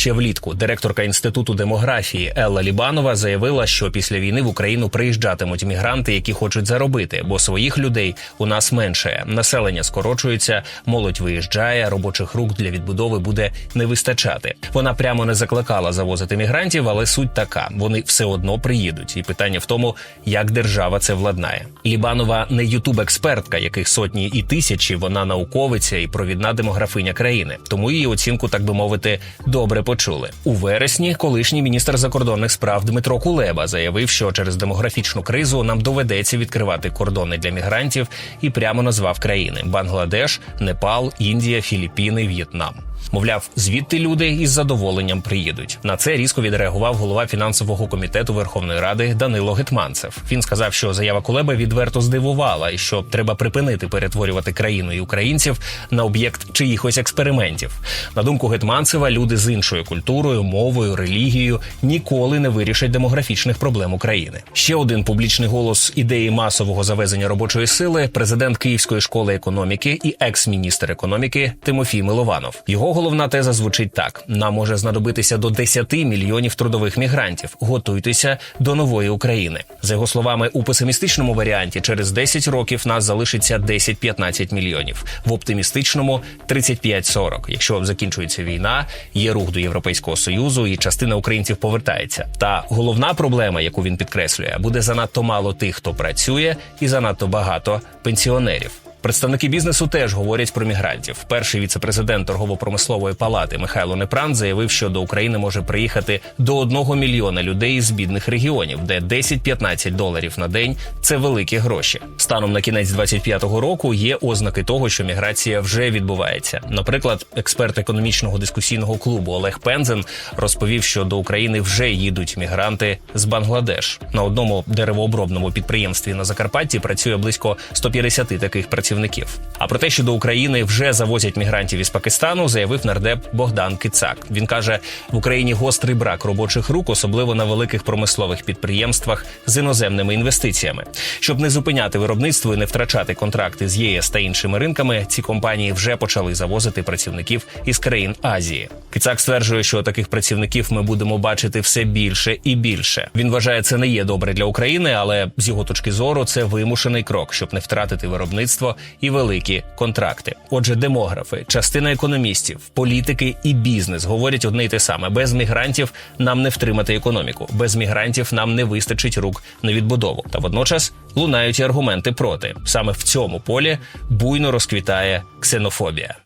Ще влітку директорка інституту демографії Елла Лібанова заявила, що після війни в Україну приїжджатимуть мігранти, які хочуть заробити, бо своїх людей у нас менше. Населення скорочується, молодь виїжджає, робочих рук для відбудови буде не вистачати. Вона прямо не закликала завозити мігрантів, але суть така: вони все одно приїдуть. І питання в тому, як держава це владнає. Лібанова не ютуб-експертка, яких сотні і тисячі. Вона науковиця і провідна демографиня країни. Тому її оцінку, так би мовити, добре почули. У вересні колишній міністр закордонних справ Дмитро Кулеба заявив, що через демографічну кризу нам доведеться відкривати кордони для мігрантів і прямо назвав країни: Бангладеш, Непал, Індія, Філіппіни, В'єтнам. Мовляв, звідти люди із задоволенням приїдуть. На це різко відреагував голова фінансового комітету Верховної Ради Данило Гетманцев. Він сказав, що заява Кулеби відверто здивувала, і що треба припинити перетворювати країну і українців на об'єкт чиїхось експериментів. На думку Гетманцева, люди з іншою культурою, мовою, релігією ніколи не вирішать демографічних проблем України. Ще один публічний голос ідеї масового завезення робочої сили президент Київської школи економіки і екс-міністр економіки Тимофій Милованов. Його головна теза звучить так: нам може знадобитися до 10 мільйонів трудових мігрантів. Готуйтеся до нової України. За його словами, у песимістичному варіанті через 10 років нас залишиться 10-15 мільйонів. В оптимістичному 35-40. Якщо закінчується війна, є рух до Європейського союзу, і частина українців повертається. Та головна проблема, яку він підкреслює, буде занадто мало тих, хто працює, і занадто багато пенсіонерів. Представники бізнесу теж говорять про мігрантів. Перший віцепрезидент торгово-промислової палати Михайло Непран заявив, що до України може приїхати до одного мільйона людей із бідних регіонів, де 10-15 доларів на день це великі гроші. Станом на кінець 25-го року є ознаки того, що міграція вже відбувається. Наприклад, експерт економічного дискусійного клубу Олег Пензен розповів, що до України вже їдуть мігранти з Бангладеш. На одному деревообробному підприємстві на Закарпатті працює близько 150 таких працівників. А про те, що до України вже завозять мігрантів із Пакистану, заявив нардеп Богдан Кицак. Він каже: в Україні гострий брак робочих рук, особливо на великих промислових підприємствах з іноземними інвестиціями. Щоб не зупиняти виробництво і не втрачати контракти з ЄС та іншими ринками, ці компанії вже почали завозити працівників із країн Азії. Кицак стверджує, що таких працівників ми будемо бачити все більше і більше. Він вважає, це не є добре для України, але з його точки зору це вимушений крок, щоб не втратити виробництво і великі контракти. Отже, демографи, частина економістів, політики і бізнес говорять одне й те саме: без мігрантів нам не втримати економіку, без мігрантів нам не вистачить рук на відбудову. Та водночас лунають і аргументи проти. Саме в цьому полі буйно розквітає ксенофобія.